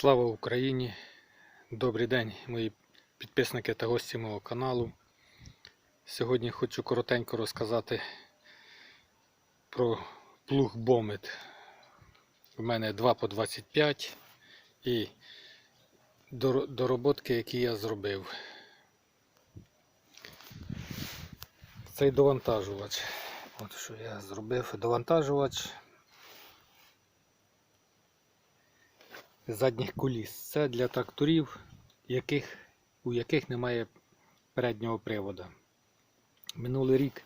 Слава Україні! Добрий день, мої підписники та гості мого каналу. Сьогодні хочу коротенько розказати про плуг Бомет. У мене 2 по 25 і дор- дороботки, які я зробив. Цей довантажувач. От що я зробив. Довантажувач задніх коліс. Це для тракторів, яких, у яких немає переднього привода. Минулий рік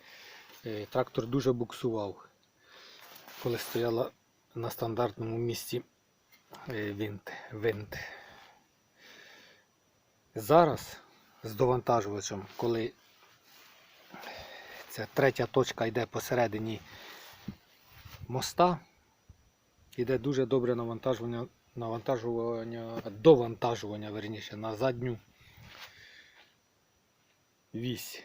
е, трактор дуже буксував, коли стояла на стандартному місці е, винт. винт. Зараз з довантажувачем, коли ця третя точка йде посередині моста, йде дуже добре навантажування навантажування, довантажування верніше, на задню вісь.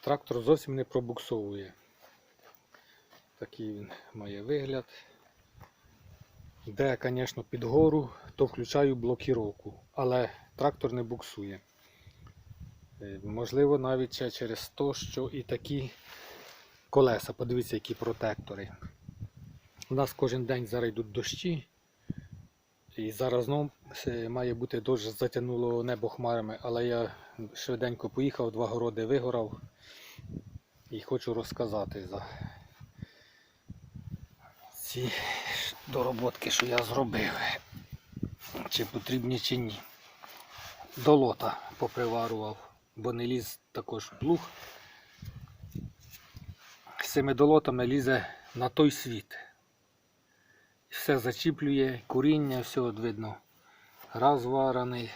Трактор зовсім не пробуксовує. Такий він має вигляд. Де, звісно, під гору, то включаю блокіровку, але трактор не буксує. Е, Можливо, навіть ще через те, що і такі колеса, подивіться, які протектори. У нас кожен день зараз йдуть дощі. І зараз знов е, має бути дощ, затягнуло небо хмарами, але я швиденько поїхав, два городи вигорав і хочу розказати за ці дороботки, що я зробив. Чи потрібні, чи ні. До лота поприварував, бо не ліз також плуг. З цими долотами лізе на той світ все зачіплює, куріння, все видно. Раз варений,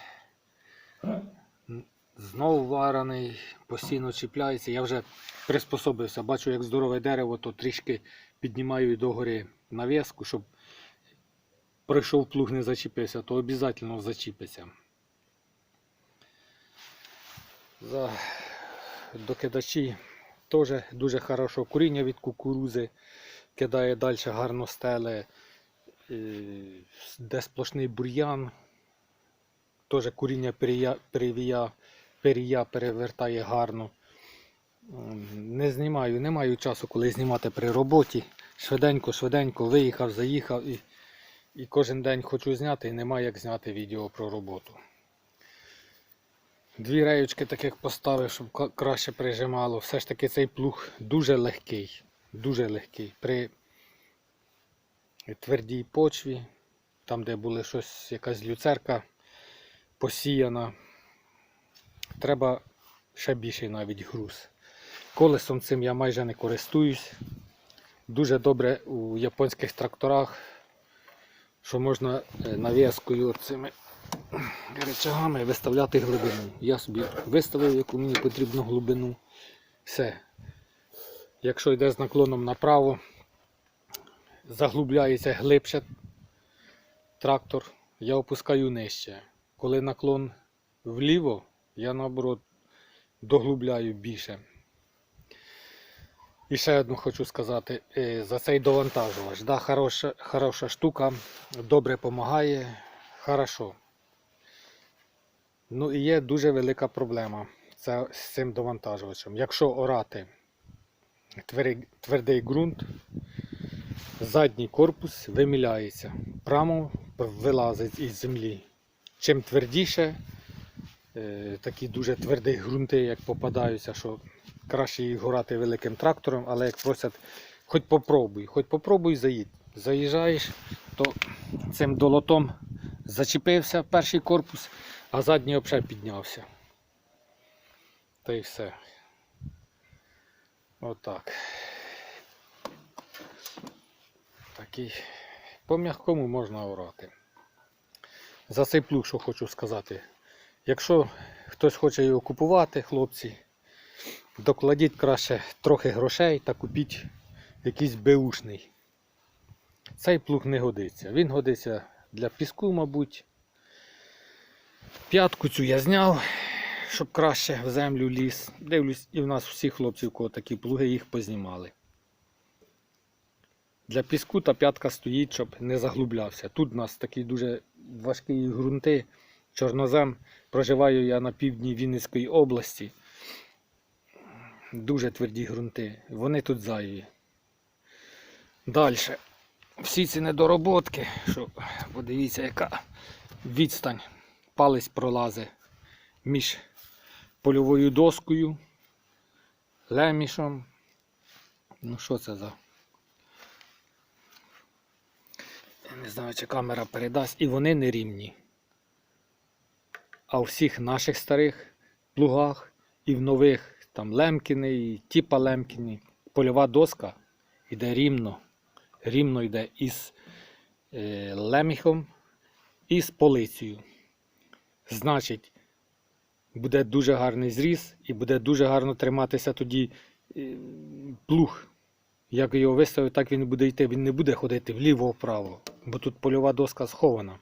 знов варений, постійно чіпляється. Я вже приспособився. Бачу, як здорове дерево, то трішки піднімаю догори нав'язку, щоб пройшов плуг, не зачепився, то обов'язково зачіпиться. За докидачі теж дуже хорошо. Куріння від кукурузи кидає далі гарно стеле де сплошний бур'ян, теж куріння перевія, перія перевертає гарно. Не знімаю, не маю часу, коли знімати при роботі. Швиденько, швиденько виїхав, заїхав і, і кожен день хочу зняти і немає як зняти відео про роботу. Дві реючки таких поставив, щоб краще прижимало. Все ж таки цей плуг дуже легкий. Дуже легкий. При твердій почві, там, де були щось, якась люцерка посіяна, треба ще більший навіть груз. Колесом цим я майже не користуюсь. Дуже добре у японських тракторах, що можна е, нав'язкою цими речагами виставляти глибину. Я собі виставив, яку мені потрібну глибину. Все. Якщо йде з наклоном направо, заглубляється глибше трактор, я опускаю нижче. Коли наклон вліво, я наоборот доглубляю більше. І ще одну хочу сказати е, за цей довантажувач. Да, хороша, хороша штука, добре допомагає, хорошо. Ну і є дуже велика проблема це з цим довантажувачем. Якщо орати твердий, твердий ґрунт, задній корпус виміляється, прямо вилазить із землі. Чим твердіше, е, такі дуже тверді ґрунти, як попадаються, що краще їх горати великим трактором, але як просять, хоч попробуй, хоч попробуй заїдь. Заїжджаєш, то цим долотом зачепився перший корпус, а задній взагалі піднявся. Та й все. Отак. Такий по м'якому можна орати. За цей плуг, що хочу сказати. Якщо хтось хоче його купувати, хлопці, докладіть краще трохи грошей та купіть якийсь беушний. Цей плуг не годиться. Він годиться для піску, мабуть. П'ятку цю я зняв, щоб краще в землю ліз. Дивлюсь, і в нас всі хлопці, у кого такі плуги, їх познімали. Для піску та п'ятка стоїть, щоб не заглублявся. Тут у нас такий дуже важкі ґрунти. Чорнозем. Проживаю я на півдні Вінницької області. Дуже тверді ґрунти. Вони тут зайві. Далі. Всі ці недороботки, що подивіться, яка відстань. Палець пролазить між польовою доскою, лемішем. Ну що це за? Я не знаю, чи камера передасть. І вони не рівні. А у всіх наших старих плугах і в нових там Лемкіни, і типа Лемкіни, польова доска йде рівно. Рівно йде із е, леміхом і з полицею. Значить, буде дуже гарний зріз і буде дуже гарно триматися тоді е, плуг. Як його виставив, так він буде йти. Він не буде ходити вліво-вправо, бо тут польова доска схована.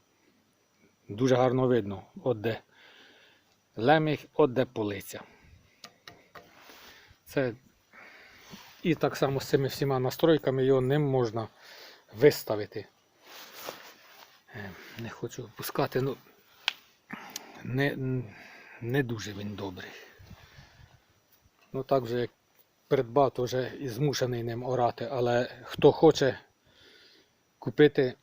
Дуже гарно видно, от де леміх, от де полиця. Це і так само з цими всіма настройками його не можна виставити. Е, Не хочу опускати, ну не, не дуже він добрий. Ну так вже як придбав, то вже і змушений ним орати, але хто хоче купити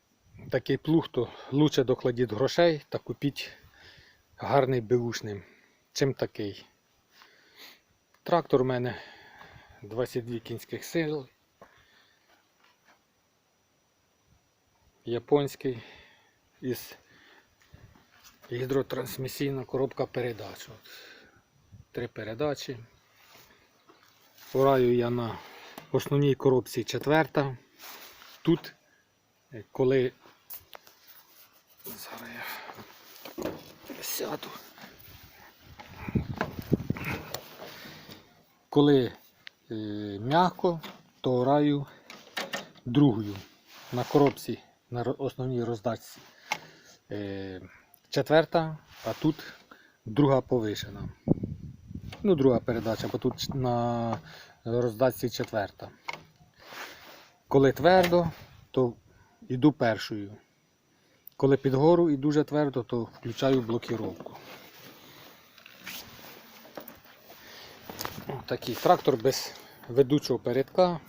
такий плуг, то лучше докладіть грошей та купіть гарний беушний. Чим такий. Трактор у мене 22 кінських сил. Японський із гідротрансмісійна коробка передач. От. Три передачі. Пораю я на основній коробці четверта. Тут, е, коли зараз я сяду. Коли е, м'яко, то ораю другою на коробці, на основній роздачці. Е, четверта, а тут друга повишена. Ну, друга передача, бо тут на роздачці четверта. Коли твердо, то йду першою. Коли під гору і дуже твердо, то включаю блокіровку. Такий трактор без ведучого передка.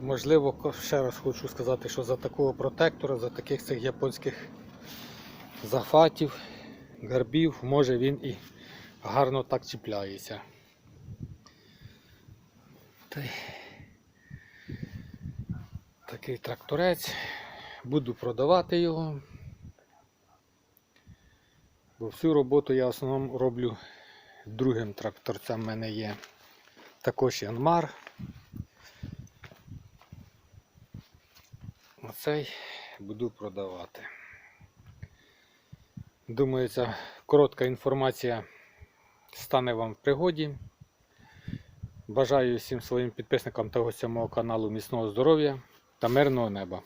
Можливо, ще раз хочу сказати, що за такого протектора, за таких цих японських захватів, гарбів, може він і гарно так чіпляється. Такий тракторець. Буду продавати його. Бо всю роботу я в основному роблю другим тракторцем. У мене є також Янмар. Оцей буду продавати. Думаю, ця коротка інформація стане вам в пригоді. Бажаю всім своїм підписникам та гостям каналу міцного здоров'я та мирного неба.